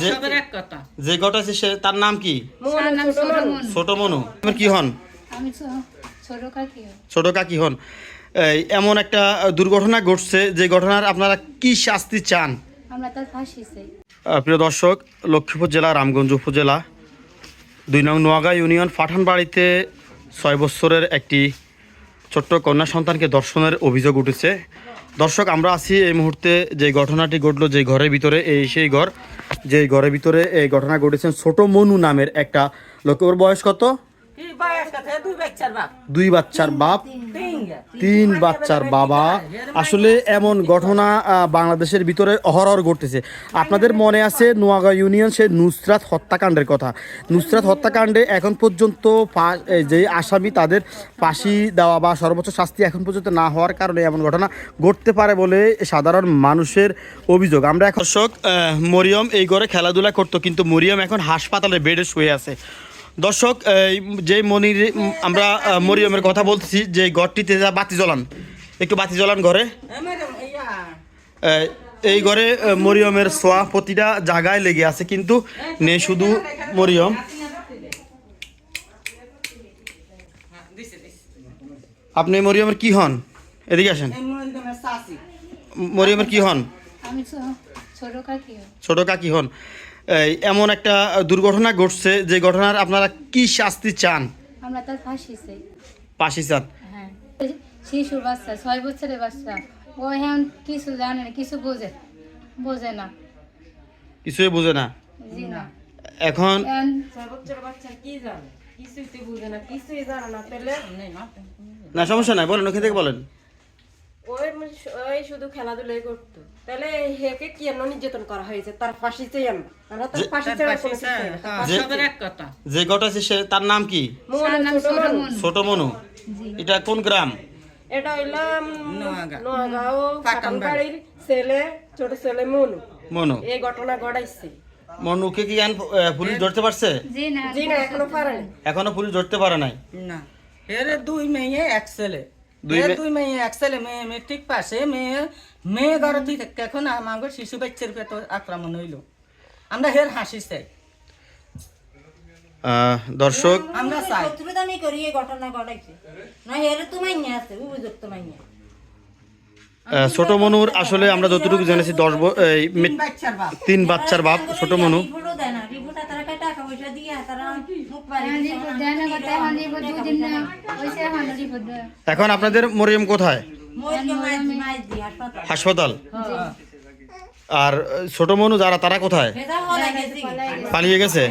যে- সবের এক ঘটাছে সে তার নাম কি? ছোট। মন। ছোট মনু। আপনার কি হন? ছোট কাকি হন। এমন একটা দুর্ঘটনা ঘটছে যে ঘটনার আপনারা কি শাস্তি চান? প্রিয় দর্শক লক্ষ্মীপুর জেলা রামগঞ্জ উপজেলা দুই নং নোয়াগা ইউনিয়ন পাঠানবাড়িতে ছয় বছরের একটি ছোট্ট কন্যা সন্তানকে দর্শনের অভিযোগ উঠেছে। দর্শক, আমরা আছি এই মুহূর্তে যে ঘটনাটি ঘটলো যে ঘরের ভিতরে, এই সেই ঘর, যে ঘরের ভিতরে এই ঘটনা ঘটেছেন ছোট মনু নামের একটা লোক। ওর বয়স কত? দুই বাচ্চার বাপ। দুই বাচ্চার বাপ তিন তিন বাচ্চার বাবা। আসলে এমন ঘটনা বাংলাদেশের ভিতরে অহরহর ঘটতেছে। আপনাদের মনে আছে নোয়াগাঁও ইউনিয়ন সে নুসরাত হত্যাকাণ্ডের কথা। নুসরাত হত্যাকাণ্ডে এখন পর্যন্ত যে আসামি তাদের ফাঁসি দেওয়া বা সর্বোচ্চ শাস্তি এখন পর্যন্ত না হওয়ার কারণে এমন ঘটনা ঘটতে পারে বলে সাধারণ মানুষের অভিযোগ। আমরা এখন দর্শক মরিয়ম এই ঘরে খেলাধুলা করতো কিন্তু মরিয়ম এখন হাসপাতালে বেডে শুয়ে আছে। দর্শক এই যে মনির আমরা মরিয়মের কথা বলছি যে ঘরটিতে যা বাতি জ্বলান একটু বাতি জ্বলান ঘরে। এই, ঘরে মরিয়মের সোয়া প্রতিটা জায়গায় লেগে আছে কিন্তু নেই শুধু মরিয়ম। আপনি মরিয়মের কি হন? এদিকে আসেন। মরিয়মের কি হন। ছোট কাকি হন। এমন একটা দুর্ঘটনা ঘটছে যে ঘটনার আপনারা কি শাস্তি চান? আমরা তার ফাঁসি চাই। পাশি চান? হ্যাঁ। শিশু বাচ্চা ছয় বছরের বাচ্চা। ও এখন কিছু জানে না কিছু বোঝে বোঝে না। কিছুই বুঝে না? জি না। এখন এখন ছয় বছরের বাচ্চা কি জানে? কিছুই তো বুঝে না কিছুই জানে না তাহলে না সমস্যা নাই বলেন ওখান থেকে বলেন। ওই ওই শুধু খেলাধুলাই করতো। তাহলে হেকে কি এমন নির্যাতন করা হয়েছে? তার ফাঁসি চাই আমরা আমরা তো ফাঁসি ছাড়া কোনো কিছু চাই যে- সবের এক কথা। যে ঘটাছে সে তার নাম কি? ছোট। মন। ছোট মনু? এটা কোন গ্রাম? এটা। নোয়াগাঁও ছেলে ছোট ছেলে মনু। মনু। এই ঘটনা ঘটাইছে। মনুকে কি পুলিশ ধরতে পারছে? জি না এখনও পারেনি এখনও পুলিশ ধরতে পারে নাই? না। এর দুই মেয়ে এক ছেলে। দুই মেয়ে- এক ছেলে মেয়ে মেট্রিক পাশে মেয়ে মেয়ে ঘর তুই এখন আমার শিশু বাচ্চার পেট আক্রমণ হইল। আমরা হের হাসি চাই। আহ, দর্শক আমরা চাই। শত্রুতামি করি এই ঘটনা ঘটাইছে। না এর তো মাইনে আছে উপযুক্ত মাইনে। ছোট মনুর আসলে আমরা যতটুকু জেনেছি দশ তিন বাচ্চার বাপ। তিন বাচ্চার বাপ ছোট মনু। তারা মুখ পারি এখন আপনাদের মরিয়ম কোথায়? হাসপাতাল। আর ছোট মনু যারা তারা কোথায়? পালিয়ে গেছি?